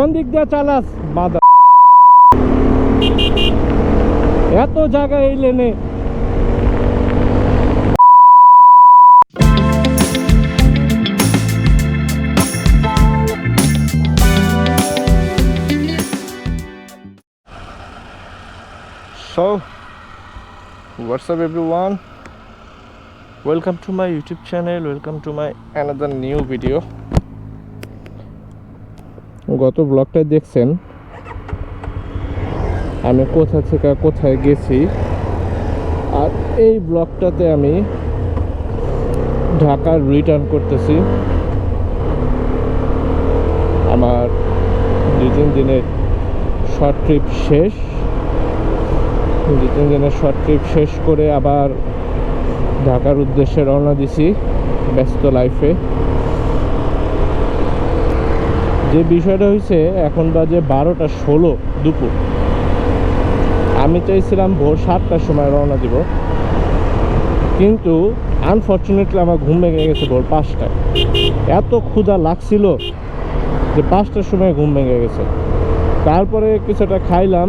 কোন দিক দিয়ে চালাস বাদা এত জায়গা এই লেনে So, what's up everyone? Welcome to my YouTube channel. Welcome to my another new video. গত ব্লগটা দেখছেন, আমি কোথা থেকে কোথায় গেছি, আর এই ব্লগটাতে আমি ঢাকা রিটার্ন করতেছি। আমার দুই তিন দিনের শর্ট ট্রিপ শেষ। দুই তিন দিনের শর্ট ট্রিপ শেষ করে আবার ঢাকার উদ্দেশ্যে রওনা দিছি ব্যস্ত লাইফে যে বিষয়টা হয়েছে এখন বাজে বারোটা ষোলো দুপুর। আমি চাইছিলাম ভোর সাতটার সময় রওনা দিব। কিন্তু আনফর্চুনেটলি আমার ঘুম ভেঙে গেছে ভোর পাঁচটায়। এত ক্ষুধা লাগছিল যে পাঁচটার সময় ঘুম ভেঙে গেছে। তারপরে কিছুটা খাইলাম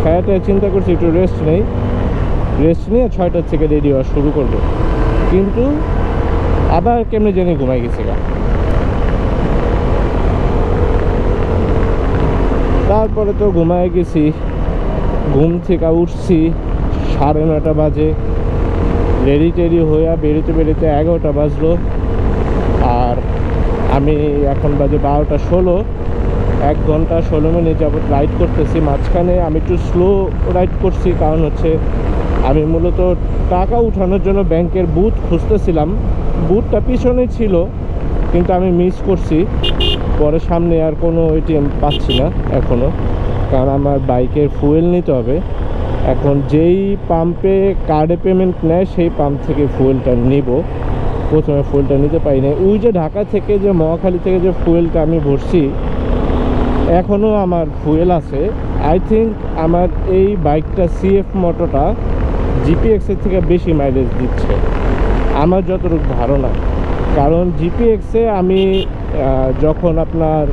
খাইতে চিন্তা করছি একটু রেস্ট নেই। রেস্ট নিয়ে ছয়টার থেকে রেডি হওয়া শুরু করব। কিন্তু আবার কেমনি জানি ঘুমাই গেছি তারপরে তো ঘুমায় গেছি। ঘুম থেকে উঠছি সাড়ে নটা বাজে। রেডি টেডি হইয়া বেরোতে বেরোতে এগারোটা বাজলো। আর আমি এখন বাজে বারোটা ষোলো। এক ঘণ্টা ষোলো মিনিট যাবত রাইড করতেছি। মাঝখানে আমি একটু স্লো রাইড করছি, কারণ হচ্ছে আমি মূলত টাকা উঠানোর জন্য ব্যাংকের বুথ খুঁজতেছিলাম। বুথটা পিছনে ছিল, কিন্তু আমি মিস করছি। পরে সামনে আর কোনো এটিএম পাচ্ছি না এখনও কারণ আমার বাইকের ফুয়েল নিতে হবে। এখন যেই পাম্পে কার্ডে পেমেন্ট নেয়, সেই পাম্প থেকে ফুয়েলটা নিব। প্রথমে ফুয়েলটা নিতে পারি না ওই যে ঢাকা থেকে যে, মহাখালী থেকে যে ফুয়েলটা আমি ভরছি এখনও আমার ফুয়েল আছে। আই থিঙ্ক আমার এই বাইকটা সিএফ মোটরটা জিপিএক্সের থেকে বেশি মাইলেজ দিচ্ছে। আমার যতটুকু ধারণা। কারণ জিপিএক্সে আমি যখন আপনার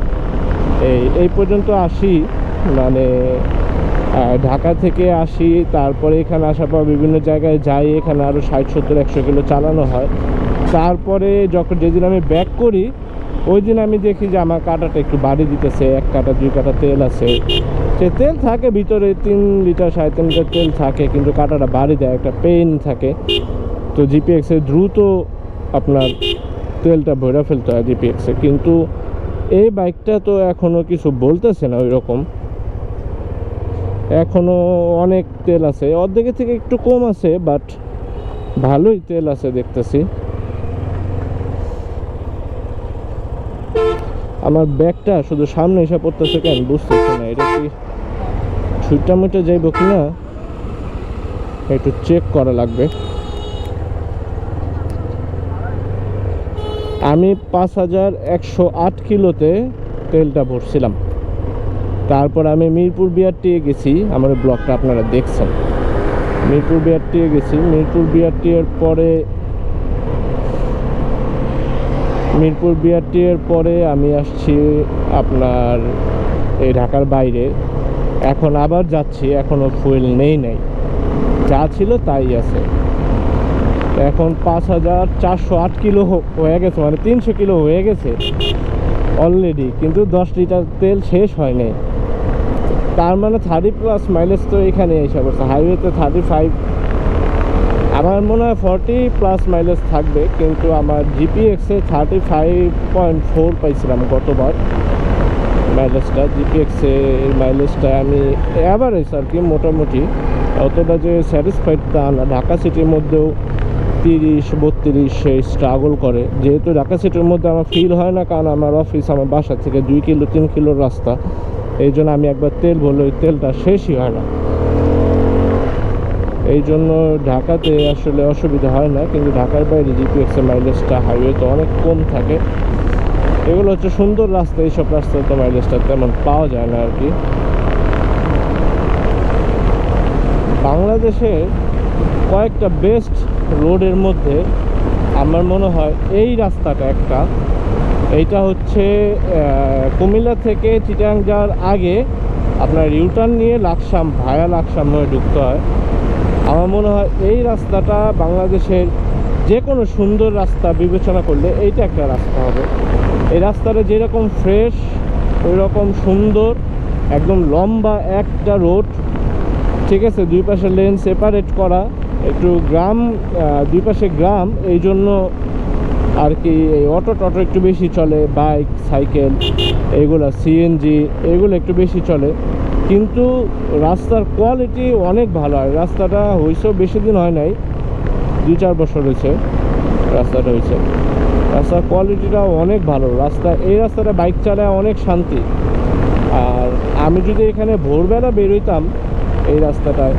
এই এই পর্যন্ত আসি মানে ঢাকা থেকে আসি, তারপরে এখানে আসার পর বিভিন্ন জায়গায় যাই, এখানে আরও ষাট, সত্তর, একশো কিলো চালানো হয়। তারপরে যখন যেদিন আমি ব্যাক করি ওই দিন আমি দেখি যে আমার কাটাটা একটু বাড়ি দিতেছে, এক কাটা, দুই কাটা তেল আছে। সে তেল থাকে, ভিতরে তিন লিটার, সাড়ে তিন লিটার তেল থাকে, কিন্তু কাটাটা বাড়ি দেয়, একটা পেন থাকে। তো জিপিএক্সে দ্রুত আপনার তেলটা ভরে ফেলতে হয় জিপিএক্সে কিন্তু এই বাইকটা তো এখনও কিছু বলতেছে না ওই রকম এখনও অনেক তেল আছে। অর্ধেকের থেকে একটু কম আছে বাট ভালোই তেল আছে দেখতেছি। আমার ব্যাগটা শুধু সামনে এসে পড়তেছে কেন বুঝতেছি না। এটা কি ছুটটা মুটে যাইব কি না একটু চেক করা লাগবে। আমি পাঁচ হাজার একশো আট কিলোতে তেলটা ভরছিলাম। তারপর আমি মিরপুর বিআরটিএ গেছি, আমার ব্লগটা আপনারা দেখছেন। মিরপুর বিআরটিএ গেছি, মিরপুর বিআরটিএর পরে, মিরপুর বিআরটি এর পরে আমি আসছি আপনার এই ঢাকার বাইরে। এখন আবার যাচ্ছি এখনও ফুয়েল নেই নাই। যা ছিল তাই আছে। এখন পাঁচ হাজার চারশো আট কিলো হয়ে গেছে মানে তিনশো কিলো হয়ে গেছে অলরেডি কিন্তু দশ লিটার তেল শেষ হয়নি। তার মানে থার্টি প্লাস মাইলেজ তো এখানে এসে পড়ছে হাইওয়েতে থার্টি ফাইভ আমার মনে হয় ফর্টি প্লাস মাইলেজ থাকবে, কিন্তু আমার জিপিএক্সে থার্টি ফাইভ পয়েন্ট ফোর পাইছিলাম গতবার। মাইলেজটা জিপিএক্সে মাইলেজটা আমি অ্যাভারেজ আর কি মোটামুটি, অতটা যে স্যাটিসফাইড তা না। ঢাকা সিটির মধ্যেও তিরিশ, বত্রিশ স্ট্রাগল করে। যেহেতু ঢাকা সিটির মধ্যে আমার ফিল হয় না, কারণ আমার অফিস আমার বাসা থেকে দুই কিলো, তিন কিলোর রাস্তা। এই জন্য আমি একবার তেল বললে ওই তেলটা শেষই হয় না। এই জন্য ঢাকাতে আসলে অসুবিধা হয় না, কিন্তু ঢাকার বাইরে জিপিএক্স এর মাইলেজটা হাইওয়েতে অনেক কম থাকে। এগুলো হচ্ছে সুন্দর রাস্তা, এইসব রাস্তায় তো মাইলেজটা তেমন পাওয়া যায় না আর কি বাংলাদেশে কয়েকটা বেস্ট রোডের মধ্যে আমার মনে হয় এই রাস্তাটা একটা। এইটা হচ্ছে কুমিল্লা থেকে চিটাং যাওয়ার আগে আপনার ইউটার্ন নিয়ে লাকসাম, ভায়া লাকসাম হয়ে ঢুকতে হয়। আমার মনে হয় এই রাস্তাটা বাংলাদেশের যে কোনো সুন্দর রাস্তা বিবেচনা করলে এইটা একটা রাস্তা হবে। এই রাস্তাটা যেরকম ফ্রেশ ওই রকম সুন্দর, একদম লম্বা একটা রোড ঠিক আছে? দুই পাশে লেন সেপারেট করা। একটু গ্রাম দুই পাশে গ্রাম, এই জন্য আর কি এই অটো টটো একটু বেশি চলে, বাইক, সাইকেল, এগুলো সিএনজি এগুলো একটু বেশি চলে। কিন্তু রাস্তার কোয়ালিটি অনেক ভালো হয়। রাস্তাটা হয়েছেও বেশি দিন হয় নাই, দুই চার বছর হয়েছে রাস্তাটা হয়েছে রাস্তার কোয়ালিটিটাও অনেক ভালো। রাস্তা, এই রাস্তাটা বাইক চালায় অনেক শান্তি। আর আমি যদি এখানে ভোরবেলা বেরোইতাম এই রাস্তাটায়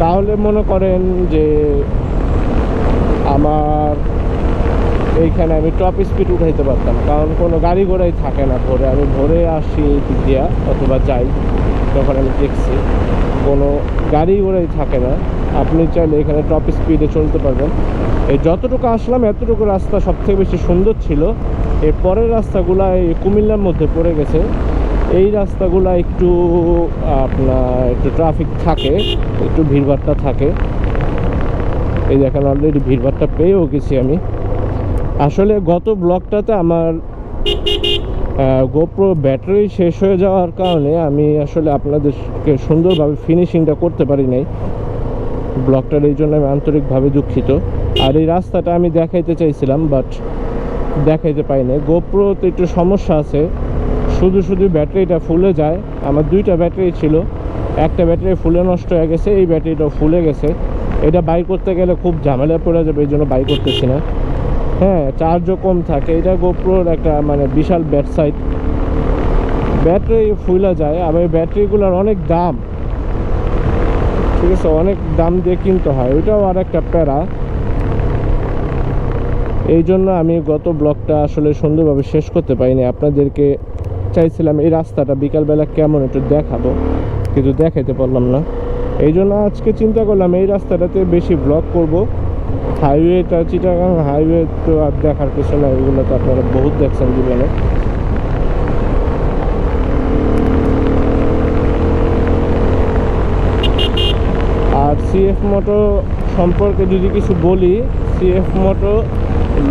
তাহলে মনে করেন যে আমার এইখানে আমি টপ স্পিড উঠাইতে পারতাম, কারণ কোনো গাড়ি ঘোড়াই থাকে না ভোরে। আমি ভোরে আসি দিয়া, অথবা যাই তখন আমি দেখছি। কোনো গাড়ি ঘোড়াই থাকে না। আপনি চাইলে এখানে টপ স্পিডে চলতে পারবেন। এই যতটুকু আসলাম, এতটুকু রাস্তা সবথেকে বেশি সুন্দর ছিল। এর পরের রাস্তাগুলো এই কুমিল্লার মধ্যে পড়ে গেছে। এই রাস্তাগুলো একটু, আপনার একটু ট্রাফিক থাকে, একটু ভিড়ভাড়টা থাকে। এই দেখেন অলরেডি ভিড়ভাড়টা পেয়েও গেছি আমি। আসলে গত ব্লকটাতে আমার গোপ্রো ব্যাটারি শেষ হয়ে যাওয়ার কারণে আমি আসলে আপনাদেরকে সুন্দরভাবে ফিনিশিংটা করতে পারি নাই। ব্লকটার এই জন্য আমি আন্তরিকভাবে দুঃখিত। আর এই রাস্তাটা আমি দেখাইতে চাইছিলাম বাট দেখাইতে পাই নাই গোপ্রোতে একটু সমস্যা আছে। শুধু শুধু ব্যাটারিটা ফুলে যায়। আমার দুইটা ব্যাটারি ছিল। একটা ব্যাটারি ফুলে নষ্ট হয়ে গেছে, এই ব্যাটারিটাও ফুলে গেছে। এটা বাই করতে গেলে খুব ঝামেলা পড়ে যাবে, এই জন্য বাই করতেছি না। হ্যাঁ চার্জও কম থাকে। এটা গোপ্রোর একটা মানে বিশাল ব্যাট সাইড ব্যাটারি ফুলে যায়, আবার এই ব্যাটারিগুলোর অনেক দাম। ঠিক আছে, অনেক দাম দিয়ে কিনতে হয়। ওইটাও আর একটা প্যারা। এই জন্য আমি গত ব্লগটা আসলে সুন্দরভাবে শেষ করতে পারিনি। আপনাদেরকে চাইছিলাম এই রাস্তাটা বিকালবেলা কেমন একটু দেখাবো, কিন্তু দেখাইতে পারলাম না। এই জন্য আজকে চিন্তা করলাম এই রাস্তাটাতে বেশি ব্লগ করব। হাইওয়েটা চিটাগাং হাইওয়ে তো আর দেখার কিছু না এগুলো তো আপনারা বহুত দেখছেন জীবনে। আর সিএফ মোটো সম্পর্কে যদি কিছু বলি সিএফ মোটো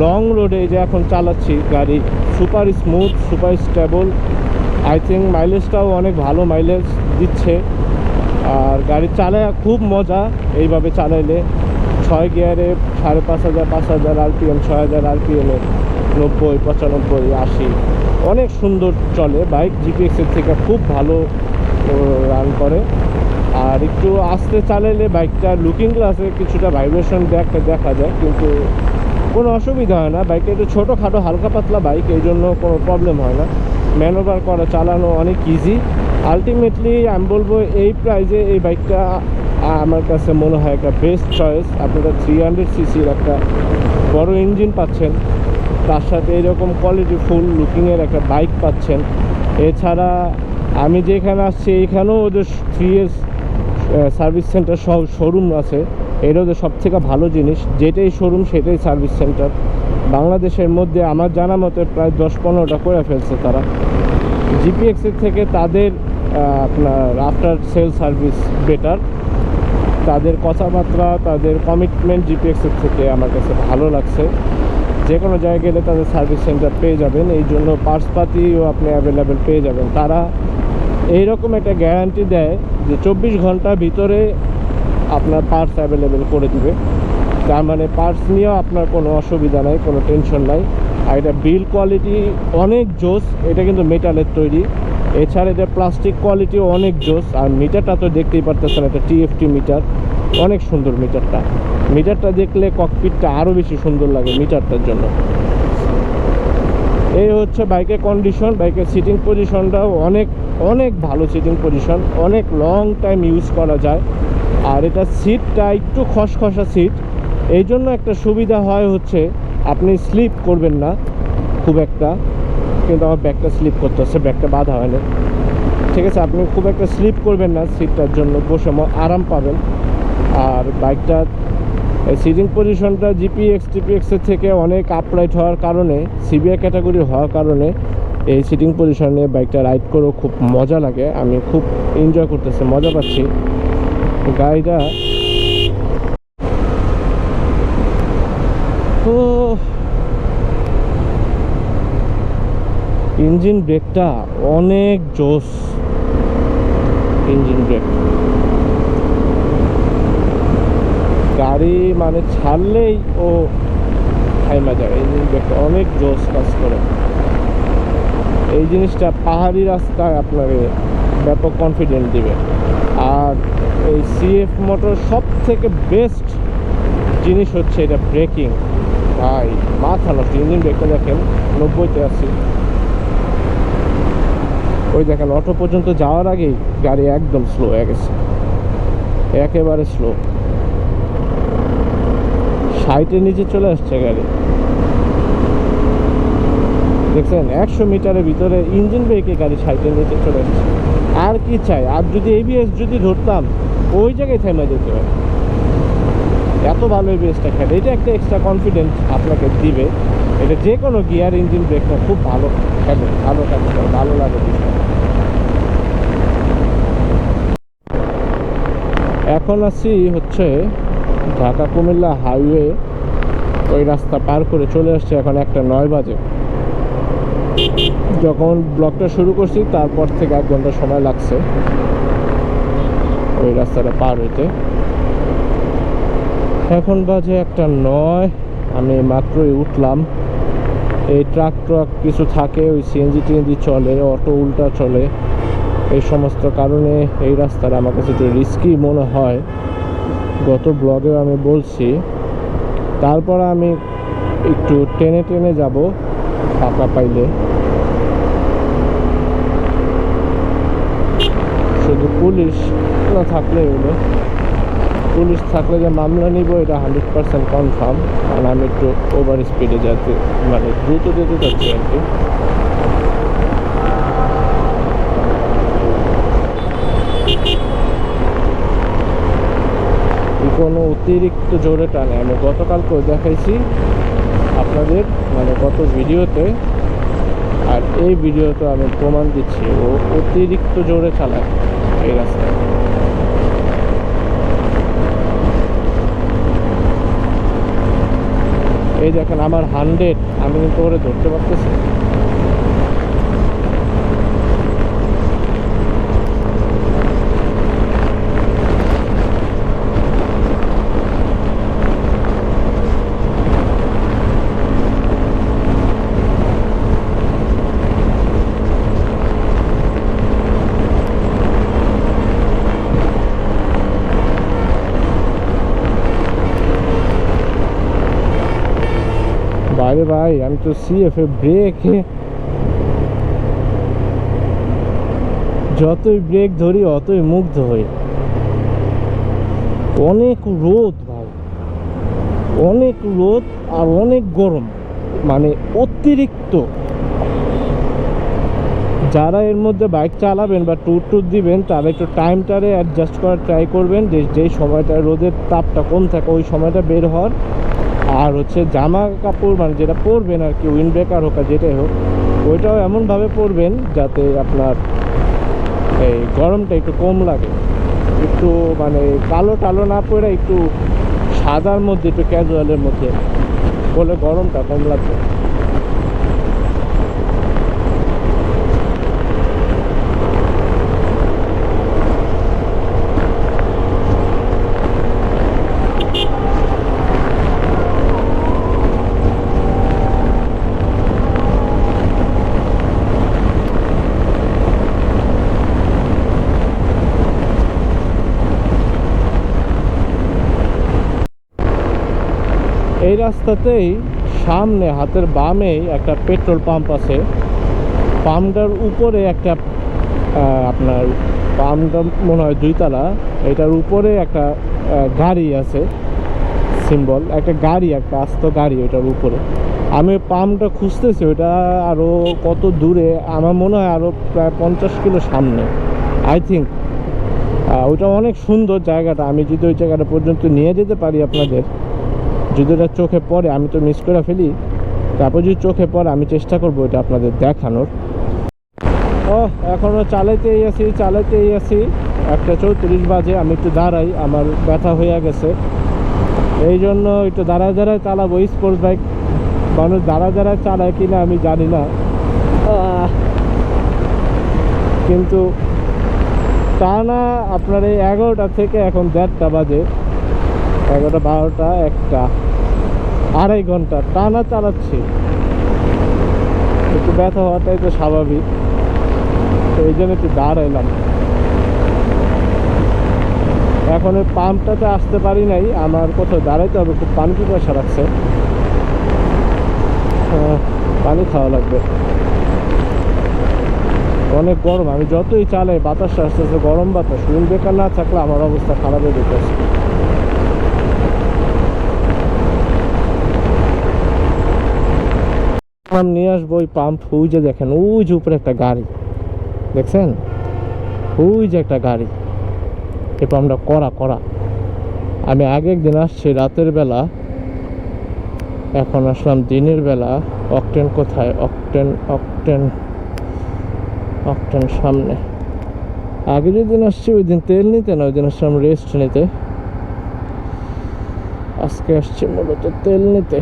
লং রোডে যে এখন চালাচ্ছি গাড়ি। Super smooth super stable I think মাইলেজটাও অনেক ভালো মাইলেজ দিচ্ছে। আর গাড়ি চালায় খুব মজা এইভাবে চালাইলে। ছয় গিয়ারে সাড়ে পাঁচ হাজার পাঁচ হাজার আরপিএম ছয় হাজার আরপিএমে নব্বই, পঁচানব্বই, আশি। অনেক সুন্দর চলে। বাইক জিপিএক্সের থেকে খুব ভালো রান করে। আর একটু আস্তে চালাইলে বাইকটা লুকিং গ্লাসে কিছুটা ভাইব্রেশন দেখা দেখা যায়, কিন্তু কোনো অসুবিধা হয় না। বাইকটা একটু ছোটোখাটো, হালকা পাতলা বাইক এই জন্য কোনো প্রবলেম হয় না। ম্যানোভার করা, চালানো অনেক ইজি আলটিমেটলি আমি বলব এই প্রাইজে এই বাইকটা আমার কাছে মনে হয় একটা বেস্ট চয়েস আপনারা থ্রি হান্ড্রেড সিসির একটা বড় ইঞ্জিন পাচ্ছেন। তার সাথে এরকম কোয়ালিটি ফুল লুকিংয়ের একটা বাইক পাচ্ছেন। এছাড়া আমি যেখানে আসছি, এইখানেও ওদের থ্রি এস সার্ভিস সেন্টার সব শোরুম আছে। এটা ওদের সব থেকে ভালো জিনিস। যেটাই শোরুম সেটাই সার্ভিস সেন্টার বাংলাদেশের মধ্যে আমার জানা মতে প্রায় দশ পনেরোটা করে ফেলছে তারা। জিপিএক্সের থেকে তাদের আপনার আফটার সেল সার্ভিস বেটার তাদের কথাবার্তা, তাদের কমিটমেন্ট জিপিএক্সের থেকে আমার কাছে ভালো লাগছে। যে কোনো জায়গায় গেলে তাদের সার্ভিস সেন্টার পেয়ে যাবেন। এই জন্য পার্সপাতিও আপনি অ্যাভেলেবেল পেয়ে যাবেন। তারা এইরকম একটা গ্যারান্টি দেয় যে চব্বিশ ঘণ্টার ভিতরে আপনার পার্টস অ্যাভেলেবেল করে দিবে। তার মানে পার্টস নিয়েও আপনার কোনো অসুবিধা নাই, কোনো টেনশন নাই। আর এটা বিল কোয়ালিটি অনেক জোস, এটা কিন্তু মেটালের তৈরি। এছাড়া এটা প্লাস্টিক কোয়ালিটিও অনেক জোস, আর মিটারটা তো দেখতেই পারতেছেন একটা টিএফটি মিটার অনেক সুন্দর মিটারটা মিটারটা দেখলে ককপিটটা আরও বেশি সুন্দর লাগে মিটারটার জন্য। এই হচ্ছে বাইকের কন্ডিশন বাইকের সিটিং পজিশনটাও অনেক অনেক ভালো সিটিং পজিশন অনেক লং টাইম ইউজ করা যায়। আর এটা সিটটা একটু খসখসা সিট এই জন্য একটা সুবিধা হয় হচ্ছে আপনি স্লিপ করবেন না, খুব একটা, কিন্তু আমার ব্যাগটা স্লিপ করতে হচ্ছে, ব্যাগটা বাধা হয় না। ঠিক আছে, আপনি খুব একটা স্লিপ করবেন না সিটটার জন্য, বসে আরাম পাবেন। আর বাইকটা সিটিং পজিশনটা জিপিএক্স টিপিএক্সের থেকে অনেক আপরাইট হওয়ার কারণে সিবিআই ক্যাটাগরি হওয়ার কারণে এই সিটিং পজিশনে বাইকটা রাইড করেও খুব মজা লাগে। আমি খুব এনজয় করতেছি, মজা পাচ্ছি। গাড়িটা তো ইঞ্জিন ব্রেকটা অনেক জোস। Engine brake. গাড়ি মানে ছাড়লেই ও থাইমা যায়। ইঞ্জিন ব্রেকটা অনেক জোস কাজ করে। এই জিনিসটা পাহাড়ি রাস্তায় আপনাকে ব্যাপক কনফিডেন্ট দিবে। আর এই সিএফ মোটর সব থেকে বেস্ট জিনিস হচ্ছে এটা ব্রেকিং ভাই, মাথা নষ্ট। ইঞ্জিন ব্রেকটা দেখেন, নব্বইতে আছি। ওই দেখেন, অটো পর্যন্ত যাওয়ার আগেই গাড়ি একদম স্লো হয়ে গেছে। একেবারে স্লো ষাটের নিচে চলে আসছে গাড়ি। দেখছেন, একশো মিটারের ভিতরে ইঞ্জিন ব্রেকে গাড়ি ষাটের নিচে চলে আসছে। আর কি চাই? আর যদি এবিএস যদি ধরতাম, ওই জায়গায় থেমে যেতে হবে এত ভালো এবিএসটা খেলে। এটা একটা এক্সট্রা কনফিডেন্স আপনাকে দিবে। এটা যে কোনো গিয়ার ইঞ্জিন ব্রেকটা খুব ভালো খেলে। ভালো কাজ করে ভালো লাগে এখন আছি হচ্ছে ঢাকা কুমিল্লা হাইওয়ে ওই রাস্তা পার করে চলে আসছে এখন একটা নয় বাজে। যখন ব্লকটা শুরু করছি, তারপর থেকে এক ঘণ্টা সময় লাগছে ওই রাস্তাটা পার হইতে। এখন বাজে একটা নয়, আমি মাত্রই উঠলাম। এই ট্রাক ট্রাক কিছু থাকে, ওই সিএনজি টিএনজি চলে, অটো উল্টা চলে। এই সমস্ত কারণে এই রাস্তাটা আমার কাছে একটু রিস্কি মনে হয়। গত ব্লগেও আমি বলছি, তারপর আমি একটু টেনে টেনে যাব ফাঁকা পাইলে। শুধু পুলিশ থাকলে হলো। পুলিশ থাকলে যে মামলা নিব, এটা হান্ড্রেড পার্সেন্ট কনফার্ম কারণ আমি একটু ওভার স্পিডে যাতে মানে দ্রুত যেতে চাচ্ছি আর কি। কোনো অতিরিক্ত জোরে টানে। আমি গতকালকেও দেখাইছি আপনাদের মানে গত ভিডিওতে। আর এই ভিডিওতে আমি প্রমাণ দিচ্ছি, ও অতিরিক্ত জোরে চালায় এই রাস্তায়। এই দেখেন, আমার হান্ড্রেড আমি কিন্তু ওরে ধরতে পারতেছি বাইরে তো সিএফ এ ব্রেকে যতই ব্রেক ধরি, অতই মুগ্ধ হই। অনেক রোদ ভাই। অনেক রোদ আর অনেক গরম। মানে অতিরিক্ত। যারা এর মধ্যে বাইক চালাবেন বা ট্যুর ট্যুর দিবেন, তারা একটু টাইমটারে অ্যাডজাস্ট করার ট্রাই করবেন। যে, যেই সময়টা রোদের তাপটা কম থাকে, ওই সময়টা বের হওয়ার আর হচ্ছে জামা কাপড় মানে যেটা পরবেন আর কি উইন্ড ব্রেকার হোক আর যেটাই হোক, ওইটাও এমনভাবে পরবেন যাতে আপনার এই গরমটা একটু কম লাগে। একটু মানে কালো টালো না পরে একটু সাদার মধ্যে, একটু ক্যাজুয়ালের মধ্যে বলে গরমটা কম লাগবে এই রাস্তাতেই সামনে হাতের বামেই একটা পেট্রোল পাম্প আছে। পাম্পটার উপরে একটা আপনার পাম্পটা মনে হয় দুইতলা। এটার উপরে একটা গাড়ি আছে, সিম্বল। একটা গাড়ি, একটা আস্ত গাড়ি ওটার উপরে। আমি পাম্পটা খুঁজতেছি ওটা আরও কত দূরে, আমার মনে হয় আরও প্রায় পঞ্চাশ কিলো সামনে আই থিঙ্ক ওটা অনেক সুন্দর জায়গাটা। আমি যদি ওই জায়গাটা পর্যন্ত নিয়ে যেতে পারি আপনাদের যদি ওটা চোখে পড়ে, আমি তো মিস করে ফেলি। তারপর যদি চোখে পড়ে, আমি চেষ্টা করব এটা আপনাদের দেখানোর। ও এখনও চালাইতেই আছি চালাইতেই আছি। একটা চৌত্রিশ বাজে, আমি একটু দাঁড়াই, আমার ব্যথা হয়ে গেছে। এই জন্য একটু দাঁড়ায় দাঁড়ায় চালাবো। স্পোর্টস বাইক মানুষ দাঁড়ায় দাঁড়ায় চালায় কি না, আমি জানি না। কিন্তু টানা আপনার এই এগারোটা থেকে এখন দেড়টা বাজে। এগারোটা, বারোটা, একটা। আড়াই ঘণ্টা টানা চালাচ্ছি। একটু ব্যথা হওয়াটাই তো স্বাভাবিক। তো এই জন্য একটু দাঁড়াইলাম। এখন ওই পাম্পটাতে আসতে পারি নাই, আমার কোথাও দাঁড়াইতে হবে, খুব পানি পিপাসা রাখছে পানি খাওয়া লাগবে। অনেক গরম, আমি যতই চালাই, বাতাসটা আসতেছে, গরম বাতাস। রুম বেকার না থাকলে আমার অবস্থা খারাপ হয়ে যেতেছে আমি নিয়ে আসব, ওই পাম্প ওই যে দেখেন, ওই যে উপরে একটা গাড়ি। দেখছেন? ওই যে একটা গাড়ি। এই পাম্পটা করা করা। আমি আগে একদিন আসছি, রাতের বেলা। এখন আসলাম দিনের বেলা। অকটেন কোথায়? অকটেন অকটেন অকটেন সামনে। আগে যেদিন আসছি, ওই দিন তেল নিতে না, ওই দিন আসলাম রেস্ট নিতে। আজকে আসছি মূলত তেল নিতে।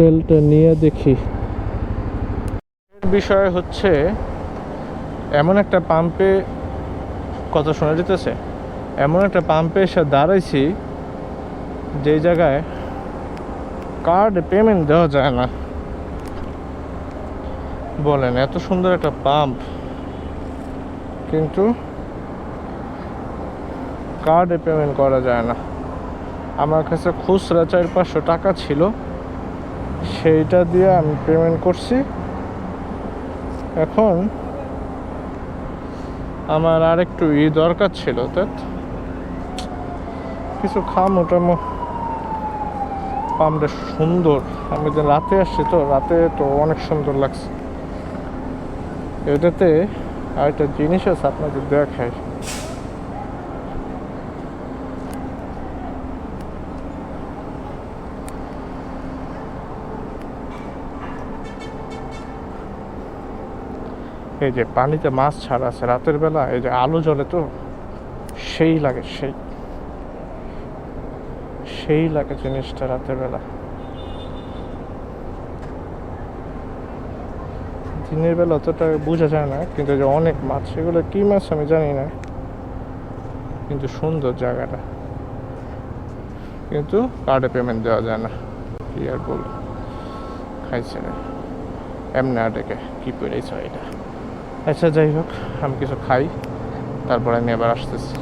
তেলটা নিয়ে দেখি। বিষয় হচ্ছে, এমন একটা পাম্পে কথা শোনা যেতেছে, এমন একটা পাম্পে এসে দাঁড়াইছি যে জায়গায় কার্ড পেমেন্ট দেওয়া যায় না। বলেন, এত সুন্দর একটা পাম্প, কিন্তু কার্ডে পেমেন্ট করা যায় না। আমার কাছে খুচরা চার পাঁচশো টাকা ছিল। সেইটা দিয়ে আমি পেমেন্ট করছি। এখন আমার আর একটু ই দরকার ছিল তাই কিছু খাম ওটা পামটা সুন্দর। আমি যে রাতে আসছি তো, রাতে তো অনেক সুন্দর লাগছে। এটাতে আরেকটা জিনিস আছে, আপনাদের দেখায় এই যে পানিতে মাছ ছাড়া আছে, রাতের বেলা এই যে আলো জ্বলে তো সেই লাগে, সেই সেই লাগে জিনিসটা রাতের বেলা। দিনের বেলা অতটা বোঝা যায় না, কিন্তু যে অনেক মাছ সেগুলো কি মাছ আমি জানি না, কিন্তু সুন্দর জায়গাটা। কিন্তু কার্ডে পেমেন্ট দেওয়া যায় না, কি আর বল খাইছে না। এমনি আটেকে, কি পেরেছ এটা। আচ্ছা যাই হোক, আমি কিছু খাই, তারপরে আমি আবার আসতেছি।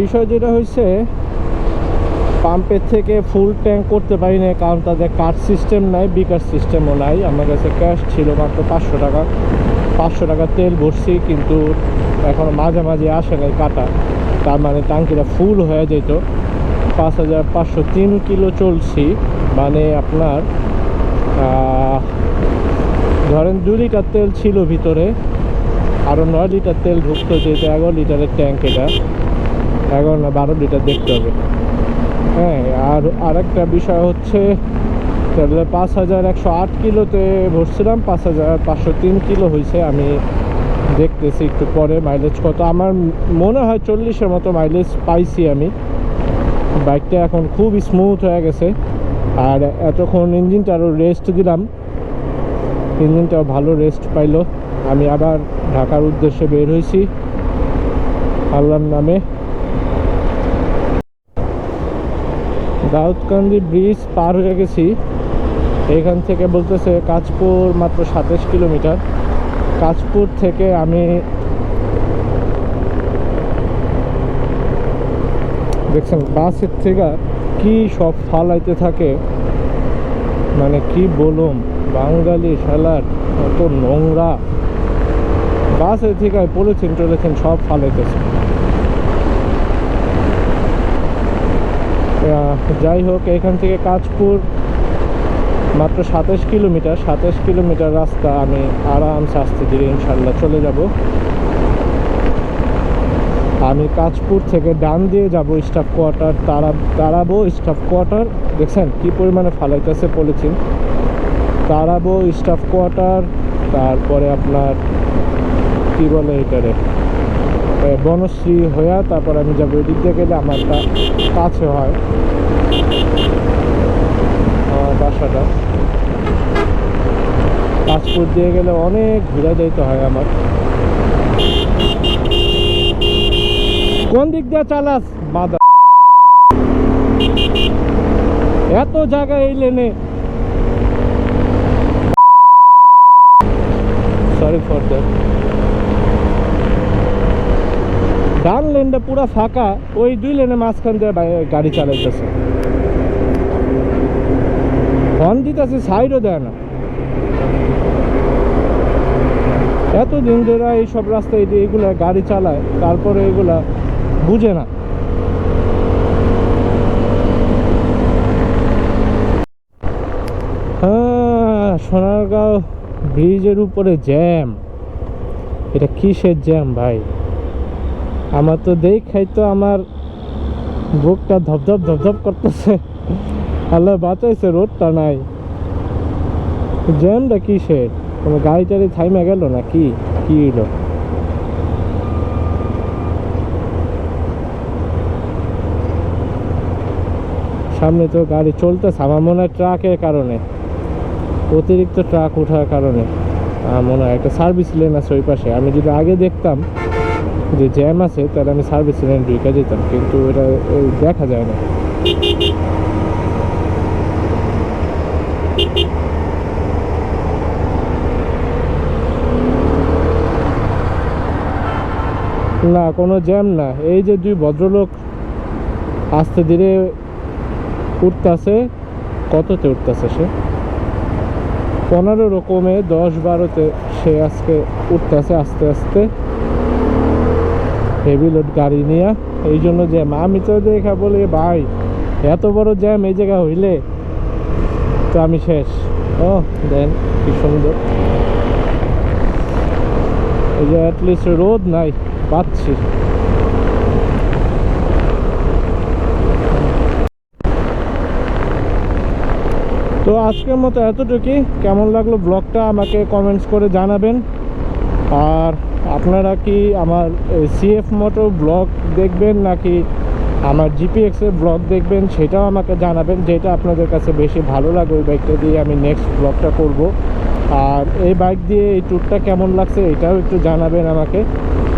বিষয় যেটা হয়েছে পাম্পের থেকে ফুল ট্যাঙ্ক করতে পারি না কারণ তাদের কার্ড সিস্টেম নাই বিকাশ সিস্টেমও নাই। আমার কাছে ক্যাশ ছিল মাত্র পাঁচশো টাকা। পাঁচশো টাকা তেল ভরছি, কিন্তু এখন মাঝে মাঝে আসে নাই কাটা। তার মানে ট্যাঙ্কিটা ফুল হয়ে যেত। পাঁচ হাজার পাঁচশো তিন কিলো চলছি। মানে আপনার ধরেন দু লিটার তেল ছিল ভিতরে আরও নয় লিটার তেল ঢুকতো যেহেতু এগারো লিটারের ট্যাঙ্ক এটা, এগারো না বারো লিটার দেখতে হবে। হ্যাঁ আর আরেকটা বিষয় হচ্ছে, তাহলে পাঁচ হাজার একশো আট কিলোতে ভরছিলাম, পাঁচ হাজার পাঁচশো তিন কিলো হয়েছে, আমি দেখতেছি একটু পরে মাইলেজ কত। আমার মনে হয় চল্লিশের মতো মাইলেজ পাইছি আমি। বাইকটা এখন খুব স্মুথ হয়ে গেছে। আর এতক্ষণ ইঞ্জিনটা আরও রেস্ট দিলাম। ইঞ্জিনটাও ভালো রেস্ট পাইলো। আমি আবার ঢাকার উদ্দেশ্যে বের হয়েছি আল্লাহর নামে। দাউদকান্দি ব্রিজ পার হয়ে গেছি। এখান থেকে বলতেছে কাজপুর মাত্র সাতাশ কিলোমিটার। কাজপুর থেকে আমি দেখছেন, বাসের থেকে কি সব ফালাইতে থাকে। মানে কি বলুম, বাঙালি শালার কত নোংরা। বাসের থেকে পলিথিন টলিথিন সব ফালাইতেছে। যাই হোক, এখান থেকে কাজপুর মাত্র সাতাশ কিলোমিটার সাতাশ কিলোমিটার রাস্তা আমি আরামসে আসতে ধীরে ইনশাল্লাহ চলে যাব। আমি কাজপুর থেকে ডান দিয়ে যাব স্টাফ কোয়ার্টার, তারা তারাবো স্টাফ কোয়ার্টার। দেখছেন কি পরিমাণে ফালাইতেছে পলিথিন? তারাবো স্টাফ কোয়ার্টার তারপরে আপনার, কি বলে এটারে? বনশ্রী হইয়া তারপর আমি যাব। এদিক দিয়ে গেলে আমার কা- কাছে হয়। বাসাটা। পাসপোর্ট দিয়ে গেলে অনেক ঘুরে যাইতে হয় আমার। কোন দিক দিয়ে চালাস? বাদা এত জায়গা এই লেনে। সরি ফর দ্যাট ডান লেনটা পুরো ফাঁকা, ওই দুই লেনে মাঝখান দিয়ে গাড়ি চালাইতেছে। হর্ন দিতেছে সাইডও দেয় না। এত দিন ধরে এইসব রাস্তায় এগুলা গাড়ি চালায়, তারপরে এগুলা বুঝে না হ্যাঁ সোনারগাঁও ব্রিজের উপরে জ্যাম। এটা কিসের জ্যাম ভাই? আমার তো দেখাই তো আমার বুকটা ধপধপ ধপধপ করতেছে। আল্লাহ বাঁচাইছে, রোডটা নাই। জ্যামটা কিসের? কোনো গাড়ি টাড়ি থাইমে গেল না কি কি সামনে তো গাড়ি চলতেছে, আমার মনে হয় ট্রাকের কারণে। অতিরিক্ত ট্রাক ওঠার কারণে মনে হয় একটা সার্ভিস লেন আছে ওই পাশে। আমি যদি আগে দেখতাম যে জ্যাম আছে, তাহলে আমি সার্ভিস লেন ঢুকে যেতাম, কিন্তু এটা দেখা যায় না। না, কোনো জ্যাম না। এই যে দুই ভদ্রলোক আস্তে ধীরে উঠতেছে, কততে উঠতেছে সে? পনেরো রকমে দশ বারোতে সে আজকে উঠতেছে, আস্তে আস্তে। হেভি লোড গাড়ি নিয়ে। এই জন্য জ্যাম আমি তো দেখা বলি, ভাই, এত বড় জ্যাম এই জায়গা হইলে? তো আমি শেষ। ও, দেন, কি সুন্দর। এই যে অ্যাটলিস্ট রোদ নাই, পাচ্ছি। তো আজকের মতো এতটুকুই। কেমন লাগল ব্লগটা আমাকে কমেন্টস করে জানাবেন। আর আপনারা কি আমার সিএফ মোটো ব্লগ দেখবেন নাকি আমার জিপিএক্সের ব্লগ দেখবেন সেটাও আমাকে জানাবেন, যেটা আপনাদের কাছে বেশি ভালো লাগে ওই বাইকটা দিয়ে আমি নেক্সট ব্লগটা করব। আর এই বাইক দিয়ে এই ট্যুরটা কেমন লাগছে এটাও একটু জানাবেন আমাকে।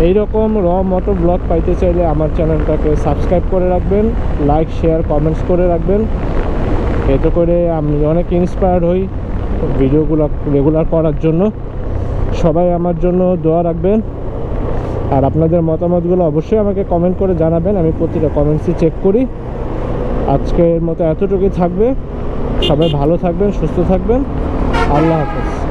এই রকম র মোটো ব্লগ পাইতে চাইলে আমার চ্যানেলটাকে সাবস্ক্রাইব করে রাখবেন লাইক শেয়ার কমেন্টস করে রাখবেন। এতে করে আমি অনেক ইন্সপায়ার্ড হই ভিডিওগুলো রেগুলার করার জন্য। সবাই আমার জন্য দোয়া রাখবেন। আর আপনাদের মতামতগুলো অবশ্যই আমাকে কমেন্ট করে জানাবেন। আমি প্রতিটা কমেন্টসই চেক করি। আজকের মতো এতটুকুই থাকবে। সবাই ভালো থাকবেন, সুস্থ থাকবেন। আল্লাহ হাফেজ।